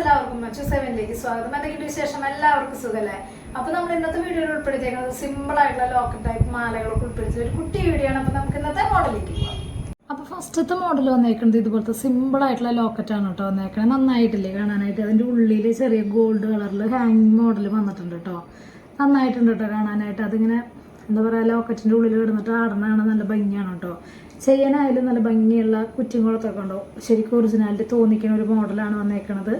എല്ലാവർക്കും മറ്റു സെവനിലേക്ക് സ്വാഗതം. എന്തെങ്കിലും വിശേഷം? എല്ലാവർക്കും സുഖല്ലേ? അപ്പൊ നമ്മൾ ഇന്നത്തെ വീഡിയോയിൽ ഉൾപ്പെടുത്തിയേക്കുന്നത് സിമ്പിൾ ആയിട്ടുള്ള ലോക്കൽ ടൈപ്പ് മാലകളൊക്കെ ഉൾപ്പെടുത്തി ഒരു കുട്ടി വീഡിയോ ആണ് അപ്പോൾ നമുക്ക് ഇന്നത്തെ മോഡലിലേക്ക് പോകാം അപ്പൊ ഫസ്റ്റത്തെ മോഡൽ വന്നേക്കുന്നത് ഇതുപോലത്തെ സിമ്പിൾ ആയിട്ടുള്ള ലോക്കറ്റ് ആണ് കേട്ടോ വന്നേക്കണത്. നന്നായിട്ടില്ലേ കാണാനായിട്ട്? അതിന്റെ ഉള്ളിൽ ചെറിയ ഗോൾഡ് കളറിൽ ഹാങ് മോഡൽ വന്നിട്ടുണ്ട് കേട്ടോ. നന്നായിട്ടുണ്ട് കേട്ടോ കാണാനായിട്ട്. അതിങ്ങനെ എന്താ പറയുക ലോക്കറ്റിന്റെ ഉള്ളിൽ കിടന്നിട്ട് ആടണാണ് നല്ല ഭംഗിയാണ് കേട്ടോ. ചെയ്യാനായാലും നല്ല ഭംഗിയുള്ള കുറ്റിങ്ങളൊക്കെ ഉണ്ടോ? ശരിക്കും ഒറിജിനാലിറ്റി തോന്നിക്കുന്ന ഒരു മോഡലാണ് വന്നേക്കണത്.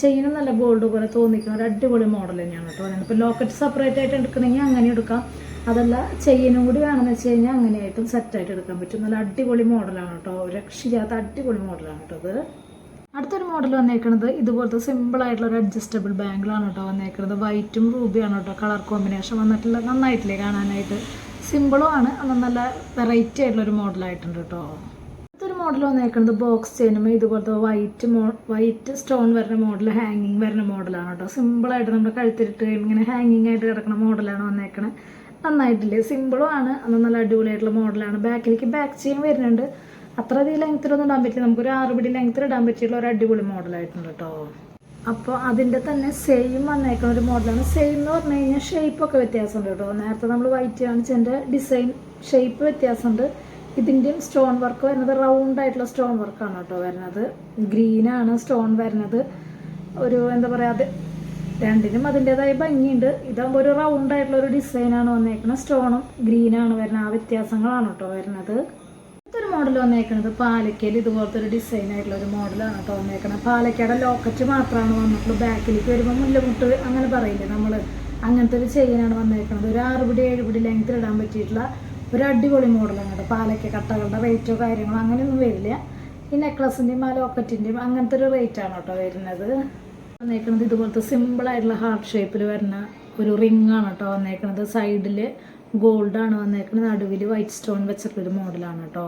ചെയിനും നല്ല ഗോൾഡ് പോലെ തോന്നിക്കുന്ന ഒരു അടിപൊളി മോഡൽ തന്നെയാണ് കേട്ടോ ഇപ്പോൾ ലോക്കറ്റ് സെപ്പറേറ്റ് ആയിട്ട് എടുക്കണമെങ്കിൽ അങ്ങനെ എടുക്കാം. അതല്ല ചെയിനും കൂടി വേണമെന്ന് വെച്ച് കഴിഞ്ഞാൽ അങ്ങനെയായിട്ടും സെറ്റായിട്ട് എടുക്കാൻ പറ്റും. നല്ല അടിപൊളി മോഡലാണ് കേട്ടോ. രക്ഷിക്കാത്ത അടിപൊളി മോഡലാണ് കേട്ടോ ഇത്. അടുത്തൊരു മോഡൽ വന്നേക്കുന്നത് ഇതുപോലത്തെ സിമ്പിൾ ആയിട്ടുള്ള ഒരു അഡ്ജസ്റ്റബിൾ ബാങ്കിളാണ് കേട്ടോ വന്നേക്കുന്നത് വൈറ്റും റൂബിയാണ് കേട്ടോ. കളർ കോമ്പിനേഷൻ വന്നിട്ടുള്ള നന്നായിട്ടില്ലേ കാണാനായിട്ട്. സിമ്പിളും ആണ് നല്ല വെറൈറ്റി ആയിട്ടുള്ള ഒരു മോഡലായിട്ടുണ്ട് കേട്ടോ. മോഡൽ വന്നേക്കുന്നത് ബോക്സ് ചെയിനും ഇതുപോലത്തെ വൈറ്റ് മോ വൈറ്റ് സ്റ്റോൺ വരുന്ന മോഡൽ ഹാങ്ങിങ് വരുന്ന മോഡലാണ് കേട്ടോ സിമ്പിളായിട്ട് നമ്മുടെ കഴുത്തിലിട്ട് ഇങ്ങനെ ഹാങ്ങിങ് ആയിട്ട് കിടക്കുന്ന മോഡലാണ് വന്നേക്കണേ. നന്നായിട്ടില്ലേ? സിമ്പിളും ആണ്. എന്നാൽ നല്ല അടിപൊളിയായിട്ടുള്ള മോഡലാണ് ബാക്കിലേക്ക് ബാക്ക് ചെയിൻ വരുന്നുണ്ട്. അത്ര അധികം ലെങ്ത്തിലൊന്നും ഇടാൻ പറ്റില്ല. നമുക്കൊരു ആറ് പിടി ലെങ്ത്തിൽ ഇടാൻ പറ്റിയുള്ള ഒരു അടിപൊളി മോഡലായിട്ടുണ്ട് കേട്ടോ അപ്പോൾ അതിന്റെ തന്നെ സെയിം വന്നേക്കുന്ന ഒരു മോഡലാണ് സെയിം എന്ന് പറഞ്ഞു കഴിഞ്ഞാൽ ഷേപ്പൊക്കെ വ്യത്യാസമുണ്ട് കേട്ടോ നേരത്തെ നമ്മൾ വൈറ്റ് കാണിച്ചതിന്റെ ഡിസൈൻ ഷേപ്പ് വ്യത്യാസമുണ്ട്. ഇതിന്റെയും സ്റ്റോൺ വർക്ക് വരുന്നത് റൗണ്ട് ആയിട്ടുള്ള സ്റ്റോൺ വർക്കാണ് കേട്ടോ വരുന്നത്. ഗ്രീനാണ് സ്റ്റോൺ വരുന്നത്. ഒരു എന്താ പറയുക അത് രണ്ടിനും അതിന്റെതായ ഭംഗിയുണ്ട്. ഇതാകുമ്പോൾ ഒരു റൗണ്ട് ആയിട്ടുള്ള ഒരു ഡിസൈനാണ് വന്നേക്കുന്നത് സ്റ്റോണും ഗ്രീനാണ് വരുന്നത് ആ വ്യത്യാസങ്ങളാണ് കേട്ടോ വരുന്നത്. ഇതൊരു മോഡൽ വന്നേക്കുന്നത് പാലക്കയിൽ ഇതുപോലത്തെ ഒരു ഡിസൈൻ ആയിട്ടുള്ള ഒരു മോഡലാണ് കേട്ടോ വന്നേക്കുന്നത് പാലക്കയുടെ ലോക്കറ്റ് മാത്രമാണ് വന്നിട്ടുള്ളൂ. ബാക്കിലേക്ക് വരുമ്പോൾ മുല്ലമുട്ട് അങ്ങനെ പറയില്ലേ നമ്മൾ അങ്ങനത്തെ ഒരു ചെയിനാണ് വന്നേക്കുന്നത് ഒരു ആറുപടി ഏഴുപടി ഏഴ് പിടി ലെങ്ത്തിൽ ഇടാൻ പറ്റിയിട്ടുള്ള ഒരു അടിപൊളി മോഡലാണ് കേട്ടോ. പാലക്ക കട്ടകളുടെ റേറ്റോ കാര്യങ്ങളോ അങ്ങനെയൊന്നും വരില്ല. ഈ നെക്ലസിന്റെയും ആ ലോക്കറ്റിന്റെയും അങ്ങനത്തെ ഒരു റേറ്റാണ് കേട്ടോ വരുന്നത്. വന്നേക്കുന്നത് ഇതുപോലത്തെ സിമ്പിളായിട്ടുള്ള ഹാർട്ട് ഷേപ്പിൽ വരുന്ന ഒരു റിംഗ് ആണ് കേട്ടോ വന്നേക്കുന്നത് സൈഡിൽ ഗോൾഡ് ആണ് വന്നേക്കുന്നത് നടുവിൽ വൈറ്റ് സ്റ്റോൺ വെച്ചിട്ടുള്ളൊരു മോഡലാണ് കേട്ടോ.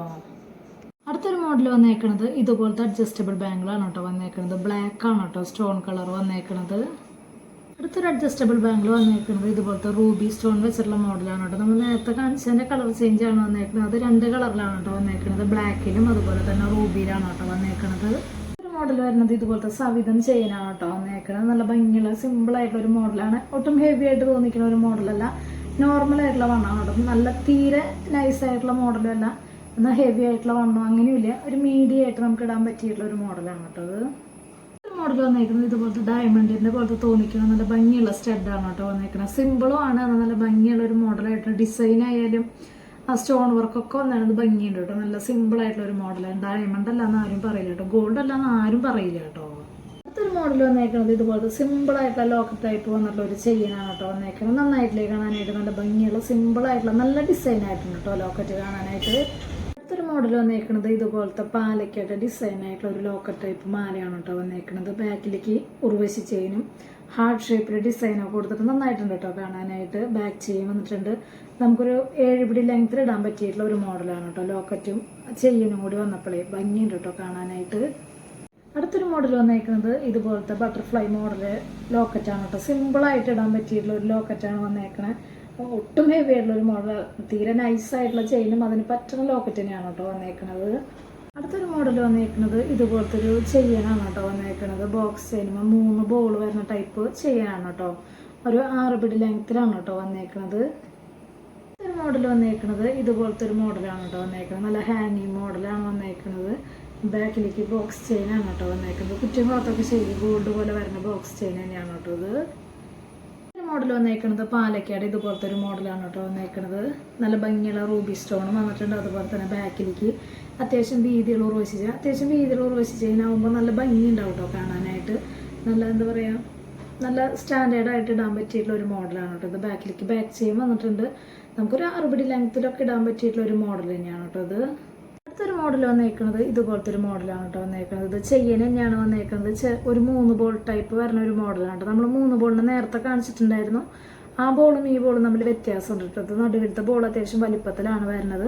അടുത്തൊരു മോഡൽ വന്നേക്കുന്നത് ഇതുപോലത്തെ അഡ്ജസ്റ്റബിൾ ബാങ്കിളാണ് കേട്ടോ വന്നേക്കുന്നത് ബ്ലാക്ക് ആണ് കേട്ടോ സ്റ്റോൺ കളർ വന്നേക്കുന്നത് അടുത്തൊരു അഡ്ജസ്റ്റബിൾ ബാങ്കിൽ വന്നേക്കുന്നത് ഇതുപോലത്തെ റൂബി സ്റ്റോൺ വെച്ചിട്ടുള്ള മോഡലാണ് കേട്ടോ. നമ്മൾ നേരത്തെ കാണിച്ചതിന്റെ കളർ ചേഞ്ച് ആണ് വന്നേക്കുന്നത്. അത് രണ്ട് കളറിലാണ് കേട്ടോ വന്നേക്കുന്നത്. ബ്ലാക്കിലും അതുപോലെ തന്നെ റൂബിയിലാണ് കേട്ടോ വന്നേക്കുന്നത്. ഒരു മോഡൽ വരുന്നത് ഇതുപോലത്തെ സവിധം ചെയ്യാനാണ് കേട്ടോ വന്നേക്കുന്നത്. നല്ല ഭംഗിയുള്ള സിമ്പിൾ ആയിട്ടുള്ള ഒരു മോഡലാണ് ഒട്ടും ഹെവി ആയിട്ട് തോന്നിക്കുന്ന ഒരു മോഡലല്ല നോർമൽ ആയിട്ടുള്ള വണ്ണമാണ് കേട്ടോ. നല്ല തീരെ നൈസ് ആയിട്ടുള്ള മോഡലും അല്ല. എന്നാൽ ഹെവി ആയിട്ടുള്ള വണ്ണം അങ്ങനെയില്ല ഒരു മീഡിയം ആയിട്ട് നമുക്ക് ഇടാൻ പറ്റിയിട്ടുള്ള ഒരു മോഡലാണ് കേട്ടോ അത്. മോഡൽ വന്നേക്കുന്നത് ഇതുപോലത്തെ ഡയമണ്ടിന്റെ പോലത്തെ തോന്നിക്കണം നല്ല ഭംഗിയുള്ള സ്റ്റഡാണ് കേട്ടോ വന്നേക്കുന്നത് സിമ്പിളും ആണ് നല്ല ഭംഗിയുള്ള ഒരു മോഡലായിട്ട് ഡിസൈൻ ആയാലും ആ സ്റ്റോൺ വർക്കൊക്കെ വന്നാണ് ഭംഗിയുണ്ട് കേട്ടോ. നല്ല സിമ്പിൾ ആയിട്ടുള്ള ഒരു മോഡലാണ് ഡയമണ്ട് അല്ല എന്ന് ആരും പറയില്ല കേട്ടോ. ഗോൾഡ് അല്ല എന്ന് ആരും പറയില്ല കേട്ടോ. അടുത്തൊരു മോഡൽ വന്നേക്കുന്നത് ഇതുപോലത്തെ സിമ്പിൾ ആയിട്ടുള്ള ലോക്കറ്റ് ടൈപ്പ് വന്നിട്ടുള്ള ഒരു ചെയിനാണ് കേട്ടോ വന്നേക്കുന്നത് നന്നായിട്ടില്ലേ കാണാനായിട്ട്? നല്ല ഭംഗിയുള്ള സിമ്പിൾ ആയിട്ടുള്ള നല്ല ഡിസൈൻ ആയിട്ടുണ്ട് കേട്ടോ. ലോക്കറ്റ് കാണാനായിട്ട്. അടുത്തൊരു മോഡൽ വന്നേക്കുന്നത് ഇതുപോലത്തെ പാലക്കയുടെ ഡിസൈൻ ആയിട്ടുള്ള ഒരു ലോക്കർ ടൈപ്പ് മാലയാണ് കേട്ടോ വന്നേക്കുന്നത് ബാക്കിലേക്ക് ഉർവശി ചെയിനും ഹാർട്ട് ഷേപ്പിൽ ഡിസൈനൊക്കെ കൊടുത്തിട്ട് നന്നായിട്ടുണ്ട് കേട്ടോ കാണാനായിട്ട്. ബാക്ക് ചെയിൻ വന്നിട്ടുണ്ട്. നമുക്കൊരു ഏഴ് പിടി ലെങ്ത്തിൽ ഇടാൻ പറ്റിയിട്ടുള്ള ഒരു മോഡലാണ് കേട്ടോ ലോക്കറ്റും ചെയിനും കൂടി വന്നപ്പോഴേ ഭംഗിയുണ്ട് കേട്ടോ കാണാനായിട്ട്. അടുത്തൊരു മോഡൽ വന്നേക്കുന്നത് ഇതുപോലത്തെ ബട്ടർഫ്ലൈ മോഡൽ ലോക്കറ്റാണ് കേട്ടോ സിമ്പിളായിട്ട് ഇടാൻ പറ്റിയിട്ടുള്ള ഒരു ലോക്കറ്റാണ് വന്നേക്കണത് ഒട്ടും ഹെവി ആയിട്ടുള്ള ഒരു മോഡൽ തീരെ നൈസ് ആയിട്ടുള്ള ചെയിനും അതിന് പറ്റുന്ന ലോക്കറ്റ് തന്നെയാണ് കേട്ടോ വന്നേക്കുന്നത് അടുത്തൊരു മോഡൽ വന്നേക്കുന്നത് ഇതുപോലത്തെ ഒരു ചെയിനാണ് കേട്ടോ വന്നേക്കുന്നത് ബോക്സ് ചെയിനുമ മൂന്ന് ബോൾ വരുന്ന ടൈപ്പ് ചെയിനാണ് കേട്ടോ. ഒരു ആറ് പിടി ലെങ്ത്തിലാണ് കേട്ടോ വന്നേക്കുന്നത് ഒരു മോഡൽ വന്നേക്കുന്നത് ഇതുപോലത്തെ ഒരു മോഡലാണ് കേട്ടോ വന്നേക്കുന്നത് നല്ല ഹാങ്ങിങ് മോഡലാണ് വന്നേക്കുന്നത് ബാക്കിലേക്ക് ബോക്സ് ചെയിനാണ് കേട്ടോ വന്നേക്കുന്നത് കുറ്റിയും കുളത്തൊക്കെ ചെയ്ത് ഗോൾഡ് പോലെ വരുന്ന ബോക്സ് ചെയിൻ തന്നെയാണ് കേട്ടോ ഇത്. മോഡൽ വന്നേക്കുന്നത് പാലക്കാട് ഇതുപോലത്തെ ഒരു മോഡലാണ് കേട്ടോ വന്നേക്കുന്നത് നല്ല ഭംഗിയുള്ള റൂബി സ്റ്റോണും വന്നിട്ടുണ്ട്. അതുപോലെ തന്നെ ബാക്കിലേക്ക് അത്യാവശ്യം വീതിയുള്ള ഉറവശി ചെയ്യാം അത്യാവശ്യം വീതിയുള്ള ഉറവശി ചെയ്യാനാവുമ്പോൾ നല്ല ഭംഗി ഉണ്ടാവും കേട്ടോ കാണാനായിട്ട്. നല്ല എന്താ പറയുക നല്ല സ്റ്റാൻഡേർഡ് ആയിട്ട് ഇടാൻ പറ്റിയിട്ടുള്ള ഒരു മോഡലാണ് കേട്ടോ ഇത്. ബാക്കിലേക്ക് ബാക്ക് ചെയിൻ വന്നിട്ടുണ്ട്. നമുക്കൊരു അറുപടി ലെങ്ത്തിലൊക്കെ ഇടാൻ പറ്റിയിട്ടുള്ള ഒരു മോഡൽ തന്നെയാണ് കേട്ടോ ഇത്. അടുത്തൊരു മോഡൽ വന്നേക്കുന്നത് ഇതുപോലത്തെ ഒരു മോഡലാണ് കേട്ടോ വന്നേക്കുന്നത് ഇത് ചെയ്യാൻ തന്നെയാണ് വന്നേക്കുന്നത് ഒരു മൂന്ന് ബോൾ ടൈപ്പ് വരുന്ന ഒരു മോഡലാണ് കേട്ടോ നമ്മൾ മൂന്ന് ബോളിന് നേരത്തെ കാണിച്ചിട്ടുണ്ടായിരുന്നു. ആ ബോളും ഈ ബോളും തമ്മിൽ വ്യത്യാസമുണ്ട് കേട്ടോ നടുവിലത്തെ ബോൾ അത്യാവശ്യം വലിപ്പത്തിലാണ് വരുന്നത്.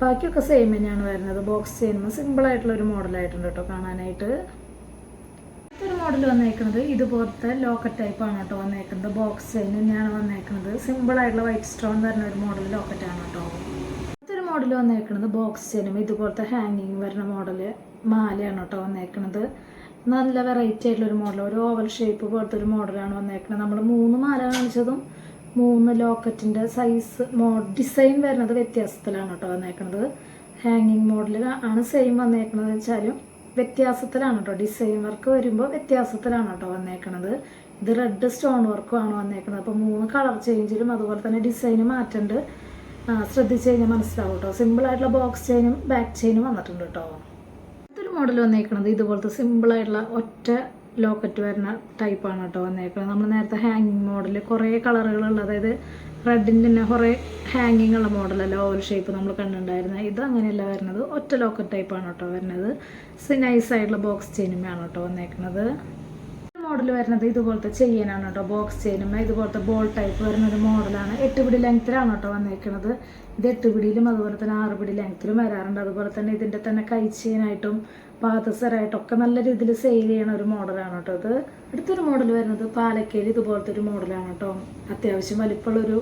ബാക്കിയൊക്കെ സെയിം തന്നെയാണ് വരുന്നത്. ബോക്സ് ചെയ്യുമ്പോൾ സിമ്പിൾ ആയിട്ടുള്ള ഒരു മോഡലായിട്ടുണ്ട് കേട്ടോ കാണാനായിട്ട്. ഒരു മോഡൽ വന്നേക്കുന്നത് ഇതുപോലത്തെ ലോക്കറ്റ് ടൈപ്പാണ് കേട്ടോ വന്നേക്കുന്നത് ബോക്സ് തന്നെയാണ് വന്നേക്കുന്നത് സിമ്പിൾ ആയിട്ടുള്ള വൈറ്റ് സ്റ്റോൺ വരുന്ന ഒരു മോഡൽ ലോക്കറ്റാണ് കേട്ടോ മോഡൽ വന്നേക്കുന്നത് ബോക്സ് ചെയിനും ഇതുപോലത്തെ ഹാങ്ങിങ് വരുന്ന മോഡൽ മാലയാണ് കേട്ടോ വന്നേക്കുന്നത് നല്ല വെറൈറ്റി ആയിട്ടുള്ള ഒരു മോഡൽ ഒരു ഓവൽ ഷേപ്പ് പോലത്തെ ഒരു മോഡലാണ് വന്നേക്കുന്നത് നമ്മൾ മൂന്ന് മാല കാണിച്ചതും മൂന്ന് ലോക്കറ്റിന്റെ സൈസ് മോ ഡിസൈൻ വരുന്നത് വ്യത്യാസത്തിലാണ് കേട്ടോ വന്നേക്കുന്നത് ഹാങ്ങിങ് മോഡൽ ആണ് സെയിം വന്നേക്കുന്നത് വെച്ചാലും വ്യത്യാസത്തിലാണ് കേട്ടോ. ഡിസൈൻ വർക്ക് വരുമ്പോൾ വ്യത്യാസത്തിലാണ് കേട്ടോ വന്നേക്കുന്നത് ഇത് റെഡ് സ്റ്റോൺ വർക്കും ആണ് വന്നേക്കുന്നത് അപ്പോൾ മൂന്ന് കളർ ചേഞ്ചിലും അതുപോലെ തന്നെ ഡിസൈന് മാറ്റുന്നുണ്ട് ശ്രദ്ധിച്ച് കഴിഞ്ഞാൽ മനസ്സിലാവും കേട്ടോ. സിമ്പിളായിട്ടുള്ള ബോക്സ് ചെയിനും ബാക്ക് ചെയിനും വന്നിട്ടുണ്ട് കേട്ടോ. ഇതൊരു മോഡൽ വന്നേക്കണത് ഇതുപോലത്തെ സിമ്പിളായിട്ടുള്ള ഒറ്റ ലോക്കറ്റ് വരുന്ന ടൈപ്പാണ് കേട്ടോ വന്നേക്കുന്നത് നമ്മൾ നേരത്തെ ഹാങ്ങിങ് മോഡൽ കുറേ കളറുകളുള്ള അതായത് റെഡിന്റെ തന്നെ കുറേ ഹാങ്ങിങ് ഉള്ള മോഡലല്ല ഓവൽ ഷേപ്പ് നമ്മൾ കണ്ടിട്ടുണ്ടായിരുന്നത്. ഇത് അങ്ങനെയല്ല വരുന്നത്. ഒറ്റ ലോക്കറ്റ് ടൈപ്പാണ് കേട്ടോ വരുന്നത്. നൈസ് ആയിട്ടുള്ള ബോക്സ് ചെയിനുമാണ് കേട്ടോ വന്നേക്കുന്നത് മോഡൽ വരുന്നത് ഇതുപോലത്തെ ചെയിനാണ് കേട്ടോ ബോക്സ് ചെയിനും ഇതുപോലത്തെ ബോൾ ടൈപ്പ് വരുന്ന ഒരു മോഡലാണ് എട്ട് പിടി ലെങ്ത്തിലാണ് കേട്ടോ വന്നേക്കുന്നത് ഇത് എട്ട് പിടിയിലും അതുപോലെ തന്നെ ആറ് പിടി ലെങ്ത്തിലും വരാറുണ്ട്. അതുപോലെ തന്നെ ഇതിന്റെ തന്നെ കൈ ചെയിനായിട്ടും പാദസരായിട്ടും ഒക്കെ നല്ല രീതിയിൽ സെയിൽ ചെയ്യണ ഒരു മോഡലാണ് കേട്ടോ ഇത്. അടുത്തൊരു മോഡൽ വരുന്നത് പാലക്കേരി ഇതുപോലത്തെ ഒരു മോഡലാണ് കേട്ടോ അത്യാവശ്യം വലിപ്പമുള്ളൊരു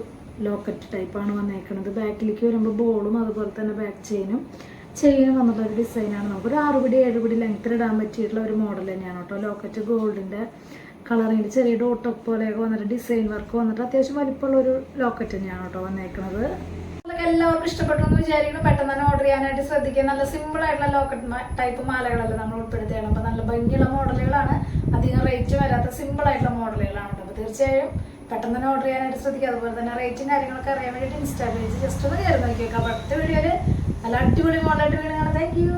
ലോക്കറ്റ് ടൈപ്പാണ് വന്നേക്കുന്നത് ബാക്കിലേക്ക് വരുമ്പോൾ ബോളും അതുപോലെ തന്നെ ബാക്ക് ചെയിനും ചെയിൻ വന്നിട്ടുള്ള ഒരു ഡിസൈനാണ് നമുക്ക് ഒരു ആറുപടി ഏഴുപടി ഏഴ് പിടി ലെങ്ത്തിൽ ഇടാൻ പറ്റിയിട്ടുള്ള ഒരു മോഡൽ തന്നെയാണ് കേട്ടോ. ലോക്കറ്റ് ഗോൾഡിന്റെ കളറിന്റെ ചെറിയ ഡോട്ട് പോലെയൊക്കെ വന്നിട്ട് ഡിസൈൻ വർക്ക് വന്നിട്ട് അത്യാവശ്യം വലിപ്പമുള്ള ഒരു ലോക്കറ്റ് തന്നെയാണ് കേട്ടോ വന്നേക്കുന്നത് എല്ലാവർക്കും ഇഷ്ടപ്പെട്ടു എന്ന് വിചാരിക്കുന്നു. പെട്ടെന്ന് തന്നെ ഓർഡർ ചെയ്യാനായിട്ട് ശ്രദ്ധിക്കുക. നല്ല സിമ്പിൾ ആയിട്ടുള്ള ലോക്കറ്റ് ടൈപ്പ് മാലകളല്ല നമ്മൾ ഉൾപ്പെടുത്തിയാണ് അപ്പോൾ നല്ല ഭംഗിയുള്ള മോഡലുകളാണ് അധികം റേറ്റ് വരാത്ത സിമ്പിൾ ആയിട്ടുള്ള മോഡലുകളാണ് അപ്പോൾ തീർച്ചയായും പെട്ടെന്ന് തന്നെ ഓർഡർ ചെയ്യാനായിട്ട് ശ്രദ്ധിക്കുക. അതുപോലെ തന്നെ റേറ്റും കാര്യങ്ങളൊക്കെ അറിയാൻ വേണ്ടിയിട്ട് ഇൻസ്റ്റാ പേജ് ജസ്റ്റ് ഒന്ന് കയറി നോക്കിയേക്കാം. അപ്പോൾ അടുത്ത നല്ല അടിപൊളി മോഡലായിട്ട് വീട് കാണാം. Thank you